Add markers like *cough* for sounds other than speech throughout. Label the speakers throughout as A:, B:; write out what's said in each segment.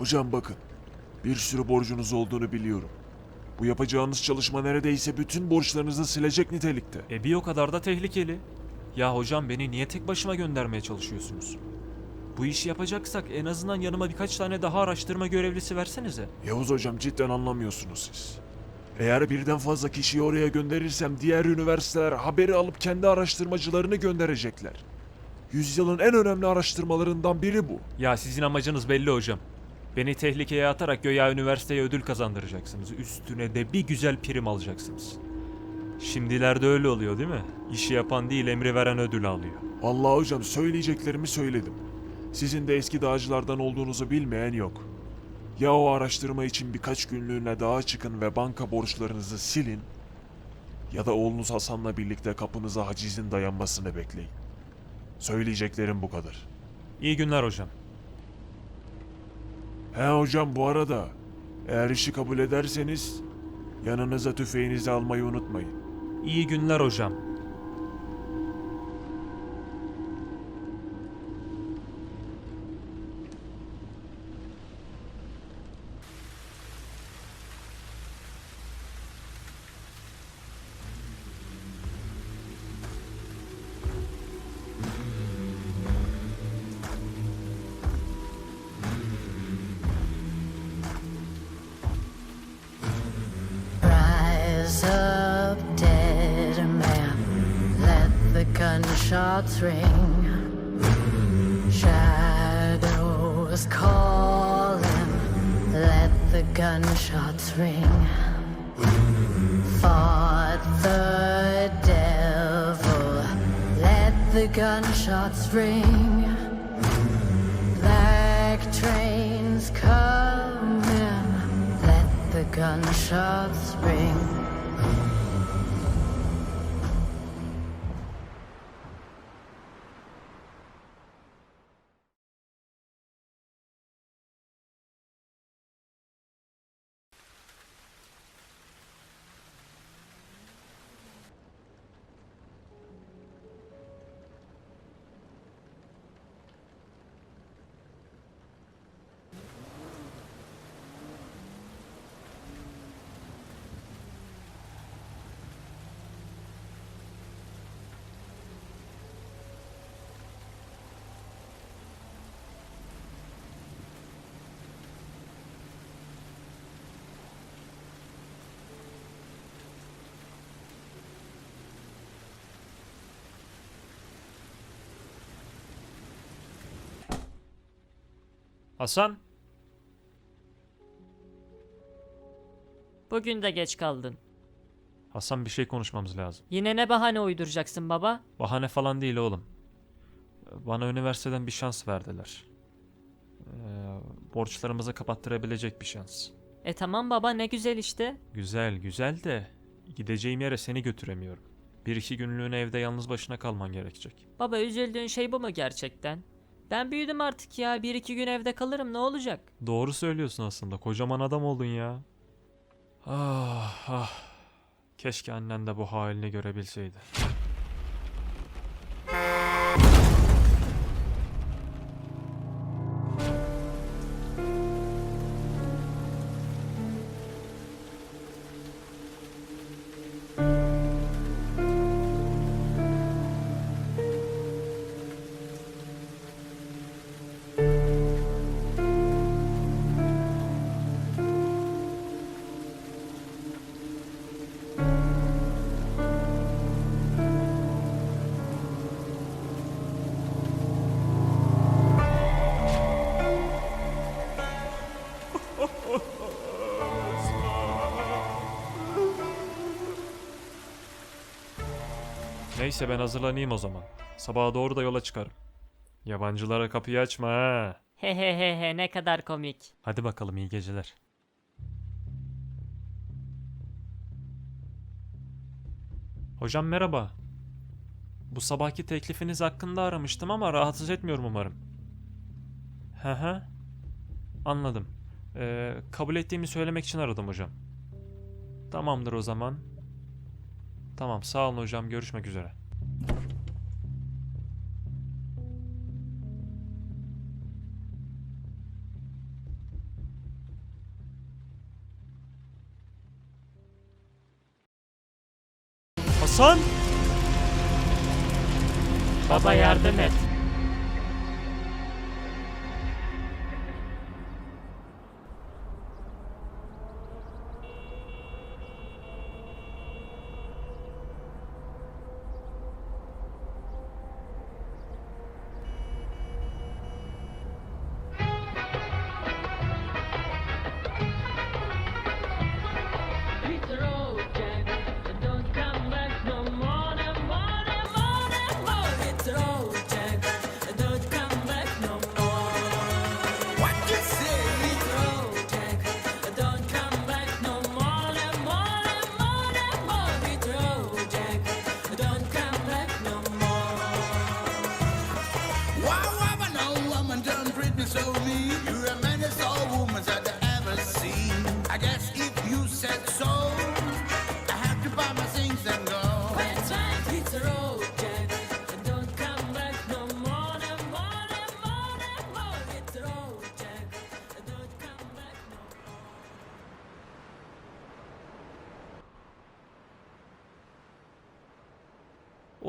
A: Hocam bakın. Bir sürü borcunuz olduğunu biliyorum. Bu yapacağınız çalışma neredeyse bütün borçlarınızı silecek nitelikte.
B: E bir o kadar da tehlikeli. Ya hocam beni niye tek başıma göndermeye çalışıyorsunuz? Bu işi yapacaksak en azından yanıma birkaç tane daha araştırma görevlisi versenize.
A: Yavuz hocam cidden anlamıyorsunuz siz. Eğer birden fazla kişiyi oraya gönderirsem diğer üniversiteler haberi alıp kendi araştırmacılarını gönderecekler. Yüzyılın en önemli araştırmalarından biri bu.
B: Ya sizin amacınız belli hocam. Beni tehlikeye atarak göya üniversiteye ödül kazandıracaksınız. Üstüne de bir güzel prim alacaksınız. Şimdilerde öyle oluyor değil mi? İşi yapan değil emri veren ödül alıyor.
A: Vallahi hocam söyleyeceklerimi söyledim. Sizin de eski dağcılardan olduğunuzu bilmeyen yok. Ya o araştırma için birkaç günlüğüne dağa çıkın ve banka borçlarınızı silin ya da oğlunuz Hasan'la birlikte kapınıza hacizin dayanmasını bekleyin. Söyleyeceklerim bu kadar.
B: İyi günler hocam.
A: He hocam bu arada eğer işi kabul ederseniz yanınıza tüfeğinizi almayı unutmayın.
B: İyi günler hocam.
C: Gunshots ring. Shadows calling. Let the gunshots ring. Fought the devil. Let the gunshots ring. Black trains coming. Let the gunshots ring.
B: Hasan,
D: Bugün de geç kaldın.
B: Hasan bir şey konuşmamız lazım.
D: Yine ne bahane uyduracaksın baba?
B: Bahane falan değil oğlum. Bana üniversiteden bir şans verdiler. Ee, borçlarımızı kapattırabilecek bir şans.
D: E tamam baba ne güzel işte.
B: Güzel güzel de gideceğim yere seni götüremiyorum. Bir iki günlüğüne evde yalnız başına kalman gerekecek.
D: Baba üzüldüğün şey bu mu gerçekten? Ben büyüdüm artık ya. Bir iki gün evde kalırım ne olacak?
B: Doğru söylüyorsun aslında. Kocaman adam oldun ya. Ah ah. Keşke annen de bu halini görebilseydi. Neyse ben hazırlanayım o zaman. Sabaha doğru da yola çıkarım. Yabancılara kapıyı açma ha.
D: He he he he ne kadar komik.
B: Hadi bakalım iyi geceler. Hocam merhaba. Bu sabahki teklifiniz hakkında aramıştım ama rahatsız etmiyorum umarım. Hı hı. Anladım. Ee, kabul ettiğimi söylemek için aradım hocam. Tamamdır o zaman. Tamam sağ olun hocam görüşmek üzere. Hasan!
D: Baba yardım et.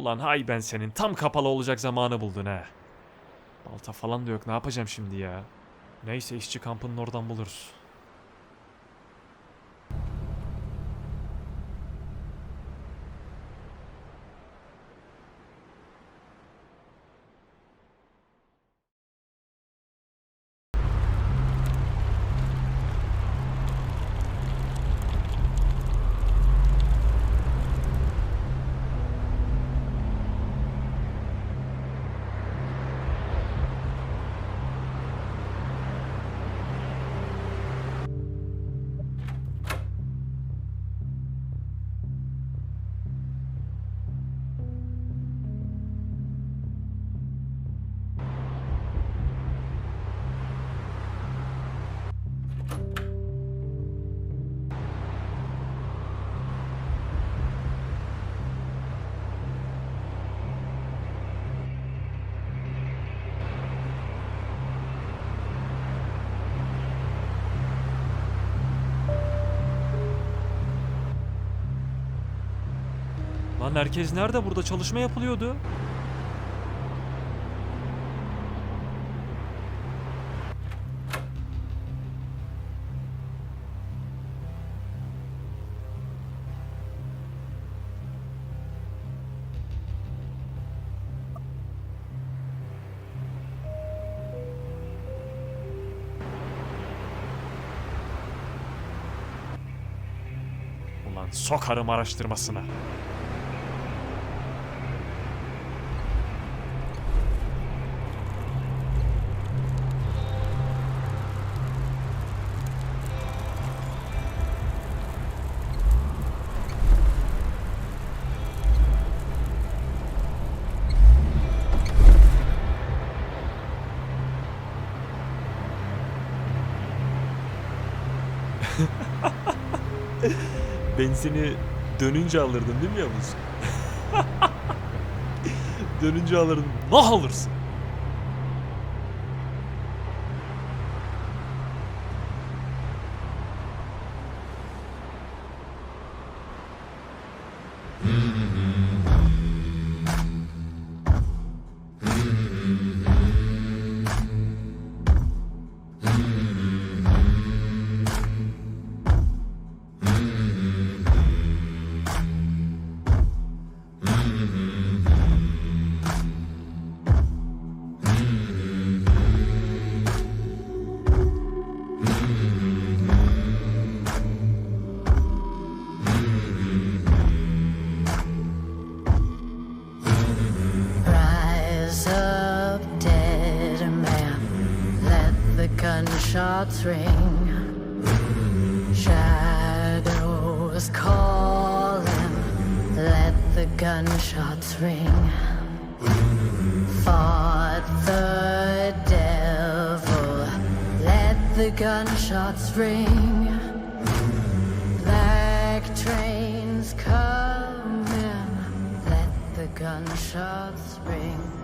B: Ulan hay ben senin tam kapalı olacak zamanı buldun ha. Balta falan da yok ne yapacağım şimdi ya. Neyse işçi kampının oradan buluruz. Lan herkes nerede? Burada çalışma yapılıyordu. Ulan sokarım araştırmasına. Benzini dönünce alırdın değil mi Yavuz? *laughs* dönünce alırdın. Nah alırsın.
C: Gunshots ring. Shadows calling. Let the gunshots ring. Fought the devil. Let the gunshots ring. Black trains coming. Let the gunshots ring.